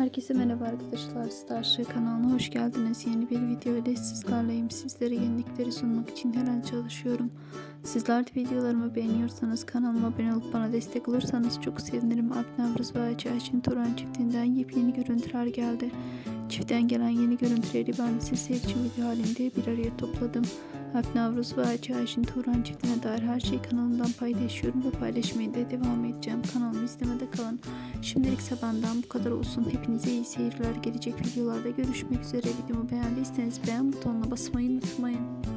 Herkese merhaba arkadaşlar. Starship kanalına hoş geldiniz. Yeni bir video ile sizlerleyim. Sizlere yenilikleri sunmak için her an çalışıyorum. Sizler de videolarımı beğeniyorsanız kanalıma abone olup bana destek olursanız çok sevinirim. Alp Navruz ve Ayça Ayşin Turan çiftinden yepyeni görüntüler geldi. Çiftten gelen yeni görüntüleri ben de için video halinde bir araya topladım. Alp Navruz ve Ayça Ayşin Turan çiftine dair her şeyi kanalımdan paylaşıyorum ve paylaşmaya da devam edeceğim. Kanalımı izlemede kalın. Şimdilik benden bu kadar olsun. Hepinize iyi seyirler. Gelecek videolarda görüşmek üzere. Videomu beğendiyseniz beğen butonuna basmayı unutmayın.